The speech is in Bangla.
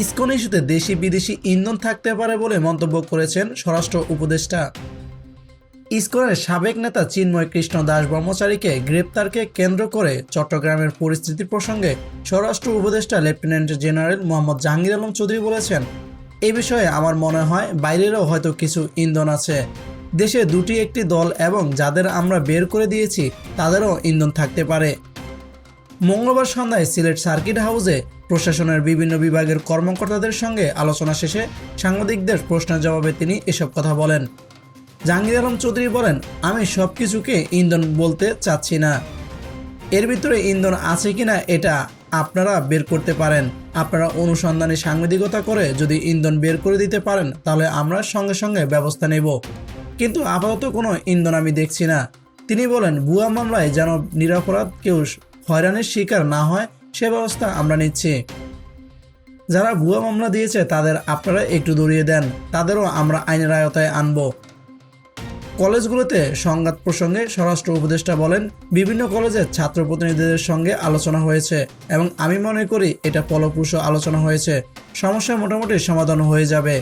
ইসকন ইস্যুতে দেশি বিদেশি ইন্ধন থাকতে পারে বলে মন্তব্য করেছেন স্বরাষ্ট্র উপদেষ্টা। ইসকনের সাবেক নেতা চিন্ময় কৃষ্ণ দাস ব্রহ্মচারীকে গ্রেপ্তারকে কেন্দ্র করে চট্টগ্রামের পরিস্থিতি প্রসঙ্গে স্বরাষ্ট্র উপদেষ্টা লেফটেন্যান্ট জেনারেল মোহাম্মদ জাহাঙ্গীর আলম চৌধুরী বলেছেন, এ বিষয়ে আমার মনে হয় বাইরেরও হয়তো কিছু ইন্ধন আছে। দেশে দুটি একটি দল এবং যাদের আমরা বের করে দিয়েছি, তাদেরও ইন্ধন থাকতে পারে। মঙ্গলবার সন্ধ্যায় সিলেট সার্কিট হাউসে প্রশাসনের বিভিন্ন বিভাগের কর্মকর্তাদের সঙ্গে আলোচনা শেষে সাংবাদিকদের প্রশ্নের জবাবে তিনি এসব কথা বলেন। জাহাঙ্গীর আলম চৌধুরী বলেন, আমি সব কিছুকে ইন্ধন বলতে চাচ্ছি না। এর ভিতরে ইন্ধন আছে কিনা এটা আপনারা বের করতে পারেন। আপনারা অনুসন্ধানে সাংবাদিকতা করে যদি ইন্ধন বের করে দিতে পারেন, তাহলে আমরা সঙ্গে সঙ্গে ব্যবস্থা নেব। কিন্তু আপাতত কোনো ইন্ধন আমি দেখছি না। তিনি বলেন, ভুয়া মামলায় যেন নিরাপরাধ কেউ হয়রানির শিকার না হয়, সে ব্যবস্থা আমরা নিচ্ছি। যারা ভুয়া মামলা দিয়েছে, তাদের আপনারা একটু দৌড়িয়ে দেন। তাদেরও আমরা আইনের আয়তায় আনব। কলেজগুলোতে সংঘাত প্রসঙ্গে স্বরাষ্ট্র উপদেষ্টা বলেন, বিভিন্ন কলেজের ছাত্র প্রতিনিধিদের সঙ্গে আলোচনা হয়েছে এবং আমি মনে করি এটা ফলপ্রসূ আলোচনা হয়েছে। সমস্যা মোটামুটি সমাধান হয়ে যাবে।